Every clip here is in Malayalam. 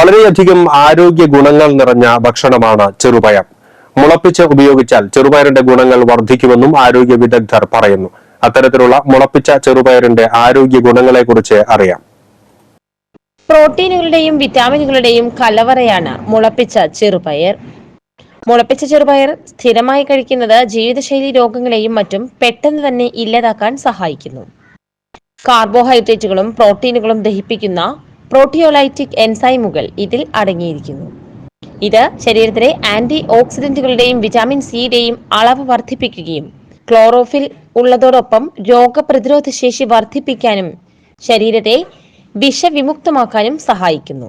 വളരെയധികം ആരോഗ്യ ഗുണങ്ങൾ നിറഞ്ഞ ഭക്ഷണമാണ് ചെറുപയർ. മുളപ്പിച്ച് ഉപയോഗിച്ചാൽ ചെറുപയറിന്റെ ഗുണങ്ങൾ വർദ്ധിക്കുമെന്നും ആരോഗ്യ വിദഗ്ധർ പറയുന്നു. അത്തരത്തിലുള്ള മുളപ്പിച്ച ചെറുപയറിന്റെ ആരോഗ്യ ഗുണങ്ങളെ കുറിച്ച് അറിയാം. പ്രോട്ടീനുകളുടെയും വിറ്റാമിനുകളുടെയും കലവറയാണ് മുളപ്പിച്ച ചെറുപയർ. മുളപ്പിച്ച ചെറുപയർ സ്ഥിരമായി കഴിക്കുന്നത് ജീവിതശൈലി രോഗങ്ങളെയും മറ്റും പെട്ടെന്ന് തന്നെ ഇല്ലാതാക്കാൻ സഹായിക്കുന്നു. കാർബോഹൈഡ്രേറ്റുകളും പ്രോട്ടീനുകളും ദഹിപ്പിക്കുന്ന പ്രോട്ടിയോലൈറ്റിക് എൻസൈമുകൾ ഇതിൽ അടങ്ങിയിരിക്കുന്നു. ഇത് ശരീരത്തിലെ ആന്റി ഓക്സിഡന്റുകളുടെയും വിറ്റാമിൻ സിയുടെയും അളവ് വർദ്ധിപ്പിക്കുകയും ക്ലോറോഫിൽ ഉള്ളതോടൊപ്പം രോഗപ്രതിരോധ ശേഷി വർദ്ധിപ്പിക്കാനും ശരീരത്തെ വിഷവിമുക്തമാക്കാനും സഹായിക്കുന്നു.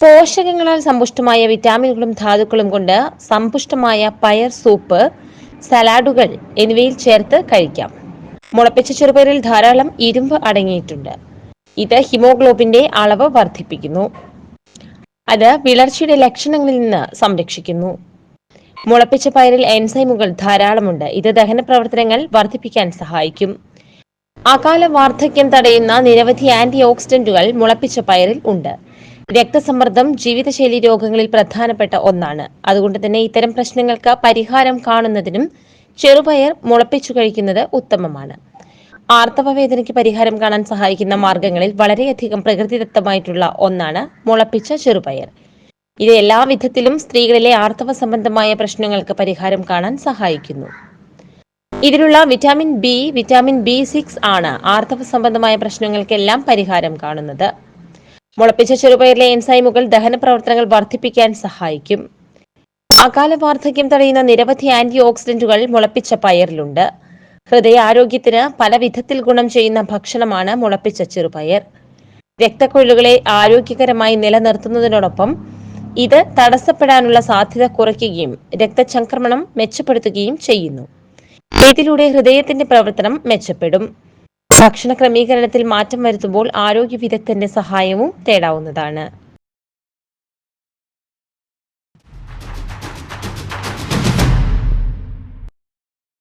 പോഷകങ്ങളാൽ സമ്പുഷ്ടമായ വിറ്റാമിനുകളും ധാതുക്കളും കൊണ്ട് സമ്പുഷ്ടമായ പയർ സൂപ്പ് സലാഡുകൾ എന്നിവയിൽ ചേർത്ത് കഴിക്കാം. മുളപ്പിച്ച ചെറുപയറിൽ ധാരാളം ഇരുമ്പ് അടങ്ങിയിട്ടുണ്ട്. ഇത് ഹിമോഗ്ലോബിന്റെ അളവ് വർദ്ധിപ്പിക്കുന്നു. അത് വിളർച്ചയുടെ ലക്ഷണങ്ങളിൽ നിന്ന് സംരക്ഷിക്കുന്നു. മുളപ്പിച്ച പയറിൽ എൻസൈമുകൾ ധാരാളമുണ്ട്. ഇത് ദഹന പ്രവർത്തനങ്ങൾ വർദ്ധിപ്പിക്കാൻ സഹായിക്കും. അകാല വാർദ്ധക്യം തടയുന്ന നിരവധി ആന്റി ഓക്സിഡന്റുകൾ മുളപ്പിച്ച പയറിൽ ഉണ്ട്. രക്തസമ്മർദ്ദം ജീവിതശൈലി രോഗങ്ങളിൽ പ്രധാനപ്പെട്ട ഒന്നാണ്. അതുകൊണ്ട് തന്നെ ഇത്തരം പ്രശ്നങ്ങൾക്ക് പരിഹാരം കാണുന്നതിനും ചെറുപയർ മുളപ്പിച്ചു കഴിക്കുന്നത് ഉത്തമമാണ്. ആർത്തവ വേദനയ്ക്ക് പരിഹാരം കാണാൻ സഹായിക്കുന്ന മാർഗങ്ങളിൽ വളരെയധികം പ്രകൃതിദത്തമായിട്ടുള്ള ഒന്നാണ് മുളപ്പിച്ച ചെറുപയർ. ഇത് എല്ലാ വിധത്തിലും സ്ത്രീകളിലെ ആർത്തവ സംബന്ധമായ പ്രശ്നങ്ങൾക്ക് പരിഹാരം കാണാൻ സഹായിക്കുന്നു. ഇതിലുള്ള vitamin B vitamin B six ആണ് ആർത്തവ സംബന്ധമായ പ്രശ്നങ്ങൾക്കെല്ലാം പരിഹാരം കാണുന്നത്. മുളപ്പിച്ച ചെറുപയറിലെ എൻസൈമുകൾ ദഹന പ്രവർത്തനങ്ങൾ വർദ്ധിപ്പിക്കാൻ സഹായിക്കും. അകാല വാർദ്ധക്യം തടയുന്ന നിരവധി ആന്റി ഓക്സിഡന്റുകൾ മുളപ്പിച്ച പയറിലുണ്ട്. ഹൃദയാരോഗ്യത്തിന് പല വിധത്തിൽ ഗുണം ചെയ്യുന്ന ഭക്ഷണമാണ് മുളപ്പിച്ച ചെറുപയർ. രക്തക്കൊഴലുകളെ ആരോഗ്യകരമായി നിലനിർത്തുന്നതിനോടൊപ്പം ഇത് തടസ്സപ്പെടാനുള്ള സാധ്യത കുറയ്ക്കുകയും രക്തചംക്രമണം മെച്ചപ്പെടുത്തുകയും ചെയ്യുന്നു. ഇതിലൂടെ ഹൃദയത്തിന്റെ പ്രവർത്തനം മെച്ചപ്പെടും. ഭക്ഷണ ക്രമീകരണത്തിൽ മാറ്റം വരുത്തുമ്പോൾ ആരോഗ്യ വിദഗ്ധന്റെ സഹായവും തേടാവുന്നതാണ്.